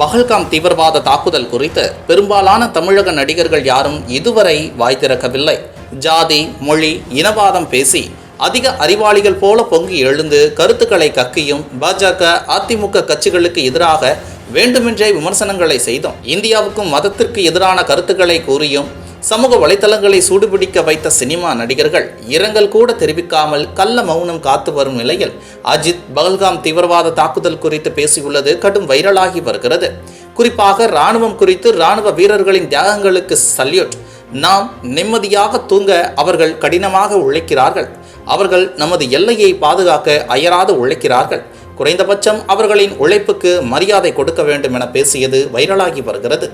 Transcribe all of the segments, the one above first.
பகல்காம் தீவிரவாத தாக்குதல் குறித்து பெரும்பாலான தமிழக நடிகர்கள் யாரும் இதுவரை வாய் திறக்கவில்லை. ஜாதி மொழி இனவாதம் பேசி அதிக அறிவாளிகள் போல பொங்கி எழுந்து கருத்துக்களை கக்கியும் பாஜக அதிமுக கட்சிகளுக்கு எதிராக வேண்டுமென்றே விமர்சனங்களை செய்தும். இந்தியாவுக்கும் மதத்திற்கு எதிரான கருத்துக்களை கூறியும் சமூக வலைதளங்களை சூடுபிடிக்க வைத்த சினிமா நடிகர்கள் இரங்கல் கூட தெரிவிக்காமல் கள்ள மௌனம் காத்து வரும் நிலையில் அஜித் பகல்காம் தீவிரவாத தாக்குதல் குறித்து பேசியுள்ளது கடும் வைரலாகி வருகிறது. குறிப்பாக ராணுவம் குறித்து ராணுவ வீரர்களின் தியாகங்களுக்கு சல்யூட். நாம் நிம்மதியாக தூங்க அவர்கள் கடினமாக உழைக்கிறார்கள். அவர்கள் நமது எல்லையை பாதுகாக்க அயராது உழைக்கிறார்கள். குறைந்தபட்சம் அவர்களின் உழைப்புக்கு மரியாதை கொடுக்க வேண்டும் என பேசியது வைரலாகி வருகிறது.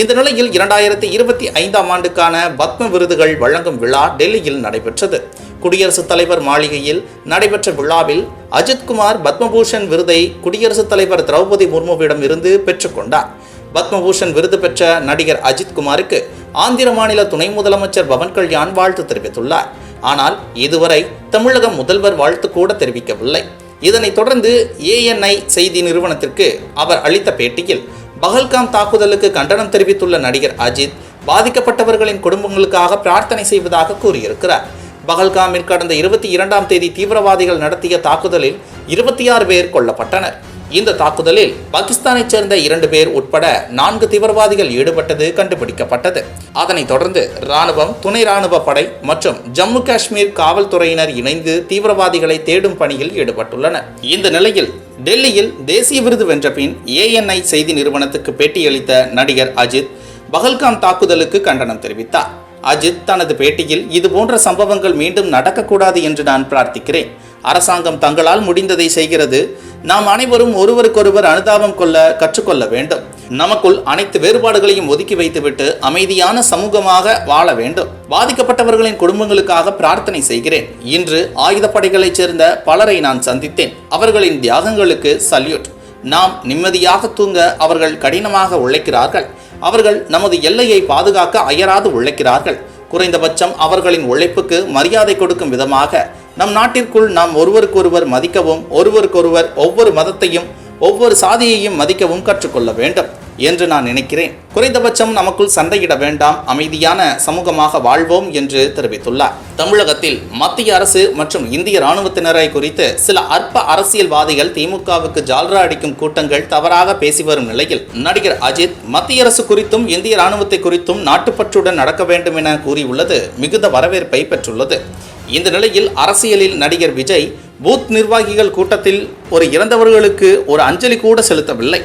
இந்த நிலையில் இரண்டாயிரத்தி இருபத்தி ஐந்தாம் ஆண்டுக்கான பத்ம விருதுகள் வழங்கும் விழா டெல்லியில் நடைபெற்றது. குடியரசுத் தலைவர் மாளிகையில் நடைபெற்ற விழாவில் அஜித்குமார் பத்மபூஷன் விருதை குடியரசுத் தலைவர் திரௌபதி முர்முவிடம் இருந்து பெற்றுக்கொண்டார் பத்மபூஷன் விருது பெற்ற நடிகர் அஜித்குமாருக்கு ஆந்திர மாநில துணை முதலமைச்சர் பவன் கல்யாண் வாழ்த்து தெரிவித்துள்ளார். ஆனால் இதுவரை தமிழக முதல்வர் வாழ்த்து கூட தெரிவிக்கவில்லை. இதனைத் தொடர்ந்து ஏஎன்ஐ செய்தி நிறுவனத்திற்கு அவர் அளித்த பேட்டியில் பகல்காம் தாக்குதலுக்கு கண்டனம் தெரிவித்துள்ள நடிகர் அஜித் பாதிக்கப்பட்டவர்களின் குடும்பங்களுக்காக பிரார்த்தனை செய்வதாக கூறியிருக்கிறார். பகல்காமில் கடந்த இருபத்தி இரண்டாம் தேதி தீவிரவாதிகள் நடத்திய தாக்குதலில் இருபத்தி ஆறு பேர் கொல்லப்பட்டனர். இந்த தாக்குதலில் பாகிஸ்தானைச் சேர்ந்த இரண்டு பேர் உட்பட நான்கு தீவிரவாதிகள் ஈடுபட்டது கண்டுபிடிக்கப்பட்டது. அதனைத் தொடர்ந்து ராணுவம் துணை ராணுவ படை மற்றும் ஜம்மு காஷ்மீர் காவல்துறையினர் இணைந்து தீவிரவாதிகளை தேடும் பணியில் ஈடுபட்டுள்ளனர். இந்த நிலையில் டெல்லியில் தேசிய விருது வென்ற பின் ஏஎன்ஐ செய்தி நிறுவனத்துக்கு பேட்டியளித்த நடிகர் அஜித் பகல்காம் தாக்குதலுக்கு கண்டனம் தெரிவித்தார். அஜித் தனது பேட்டியில் இதுபோன்ற சம்பவங்கள் மீண்டும் நடக்கக்கூடாது என்று நான் பிரார்த்திக்கிறேன். அரசாங்கம் தங்களால் முடிந்ததை செய்கிறது. நாம் அனைவரும் ஒருவருக்கொருவர் அனுதாபம் கொள்ள கற்றுக்கொள்ள வேண்டும். நமக்குள் அனைத்து வேறுபாடுகளையும் ஒதுக்கி வைத்துவிட்டு அமைதியான சமூகமாக வாழ வேண்டும். பாதிக்கப்பட்டவர்களின் குடும்பங்களுக்காக பிரார்த்தனை செய்கிறேன். இன்று ஆயுதப்படைகளைச் சேர்ந்த பலரை நான் சந்தித்தேன். அவர்களின் தியாகங்களுக்கு சல்யூட். நாம் நிம்மதியாக தூங்க அவர்கள் கடினமாக உழைக்கிறார்கள். அவர்கள் நமது எல்லையை பாதுகாக்க அயராது உழைக்கிறார்கள். குறைந்தபட்சம் அவர்களின் உழைப்புக்கு மரியாதை கொடுக்கும் விதமாக நம் நாட்டிற்குள் நாம் ஒருவருக்கொருவர் மதிக்கவும் ஒருவருக்கொருவர் ஒவ்வொரு மதத்தையும் ஒவ்வொரு சாதியையும் மதிக்கவும் கற்றுக்கொள்ள வேண்டும் என்று நான் நினைக்கிறேன். குறைந்தபட்சம் நமக்குள் சண்டையிட வேண்டாம் அமைதியான சமூகமாக வாழ்வோம் என்று தெரிவித்துள்ளார். தமிழகத்தில் மத்திய அரசு மற்றும் இந்திய ராணுவத்தினரை குறித்து சில அற்ப அரசியல்வாதிகள் திமுகவுக்கு ஜால்ரா அடிக்கும் கூட்டங்கள் தவறாக பேசி வரும் நிலையில் நடிகர் அஜித் மத்திய அரசு குறித்தும் இந்திய ராணுவத்தை குறித்தும் நாட்டுப்பற்றுடன் நடக்க வேண்டும் என கூறியுள்ளது மிகுந்த வரவேற்பை பெற்றுள்ளது. இந்த நிலையில் அரசியலில் நடிகர் விஜய் பூத் நிர்வாகிகள் கூட்டத்தில் ஒரு இறந்தவர்களுக்கு ஒரு அஞ்சலி கூட செலுத்தவில்லை.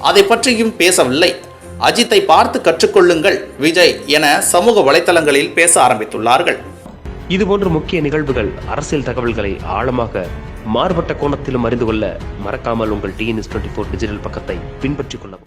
அதை பற்றியும் பேசவில்லை. அஜித்தை பார்த்து கற்றுக்கொள்ளுங்கள் விஜய் என சமூக வலைத்தளங்களில் பேச ஆரம்பித்துள்ளார்கள். இதுபோன்ற முக்கிய நிகழ்வுகள் அரசியல் தகவல்களை ஆழமாக மாறுபட்ட கோணத்திலும் அறிந்து கொள்ள மறக்காமல் உங்கள் டிஎன்எஸ் டுவெண்ட்டி ஃபோர் டிஜிட்டல் பக்கத்தை பின்பற்றிக் கொள்ளவும்.